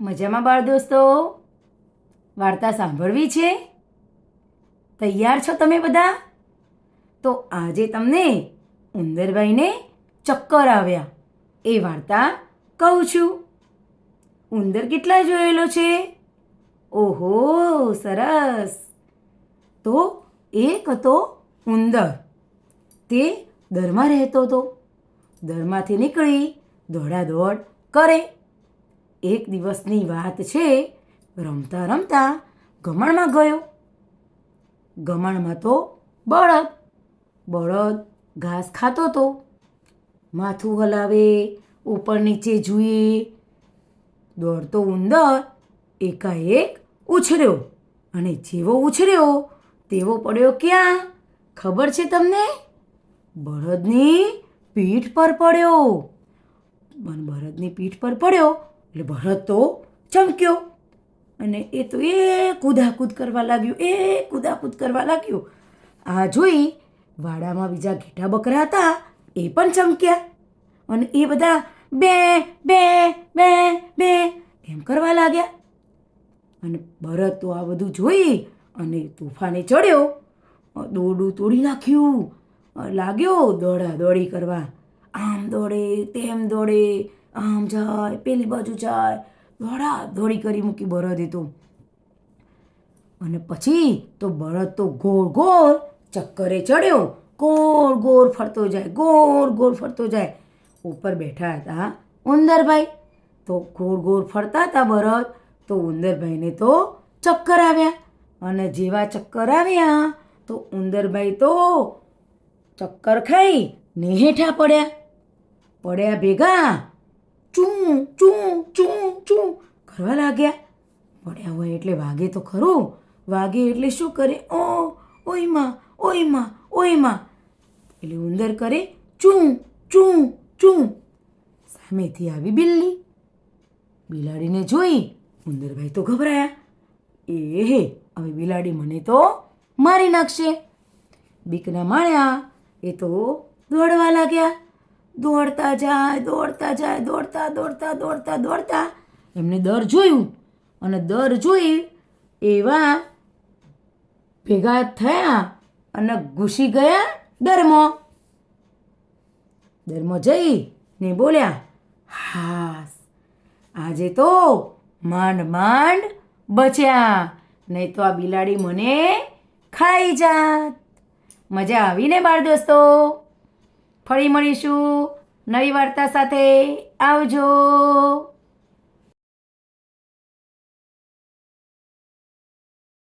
મજામાં બાળ દોસ્તો? વાર્તા સાંભળવી છે? તૈયાર છો તમે બધા? તો આજે તમને ઉંદરભાઈને ચક્કર આવ્યા. એ વાર્તા કહું છું. ઉંદર કેટલા જોયેલો છે? ઓહો, સરસ. તો એક હતો ઉંદર. તે દરમાં રહેતો હતો. દરમાંથી નીકળી દોડાદોડ કરે. એક દિવસની વાત છે, રમતા રમતા ગમણમાં ગયો. ગમણમાં તો બળદ બળદ ઘાસ ખાતો તો માથું હલાવે, ઉપર નીચે જુએ. દોડતો ઉંદર એકાએક ઉછર્યો અને જેવો ઉછર્યો, તેવો પડ્યો ક્યાં? ખબર છે તમને? બળદની પીઠ પર પડ્યો. બળદની પીઠ પર પડ્યો એટલે ભરત તો ચમક્યો. અને એ તો એ કૂદાકૂદ કરવા લાગ્યું એ કૂદાકૂદ કરવા લાગ્યું. આ જોઈ વાડામાં બીજા ઘેટા બકરા હતા, એ પણ ચમક્યા. અને એ બધા બે બે બે બે એમ કરવા લાગ્યા. અને ભરત તો આ બધું જોઈ અને તોફાને ચડ્યો. દોરડું તોડી નાખ્યું. લાગ્યો દોડા દોડી કરવા. આમ દોડે, તેમ દોડે. આમ જાય, પેલી બાજુ જાય. દોડા દોડી કરી મૂકી બળદે તો. અને પછી તો બળદ તો ગોળ ગોળ ચક્કરે ચડ્યો. ગોળ ગોળ ફરતો જાય, ગોળ ગોળ ફરતો જાય. ઉપર બેઠા હતા ઉંદરભાઈ. તો ગોળ ગોળ ફરતા હતા બળદ તો ઉંદરભાઈને તો ચક્કર આવ્યા. અને જેવા ચક્કર આવ્યા, તો ઉંદરભાઈ તો ચક્કર ખાઈ ને હેઠા પડ્યા. પડ્યા ભેગા ચૂં ચૂં ચૂં ચૂં. કરવા લાગ્યા? પડ્યા હોય એટલે વાગે તો ખરું. વાગે એટલે શું કરે? ઓ ઓયમાં ઓયમાં ઓયમાં એટલે ઉંદર કરે, ચૂં ચૂં ચૂં. સામેથી આવી બિલ્લી. બિલાડીને જોઈ. ઉંદરભાઈ તો ગભરાયા. એ હે, હવે બિલાડી મને તો મારી નાખશે. બીકના માળ્યા, એ તો દોડવા લાગ્યા. દોડતા જાય દોડતા જાય, દોડતા દોડતા દોડતા દોડતા. એમને દર જોયું અને દર જોઈ એવા ભેગા થયા અને ઘૂસી ગયા ડરમો. ડરમો જઈ ને બોલ્યા, હાસ, આજે તો માંડ માંડ બચ્યા, નહીં તો આ બિલાડી મને ખાઈ જાત. મજા આવીને બાળ દોસ્તો. ફરી મળીશું નવી વાર્તા સાથે આવજો.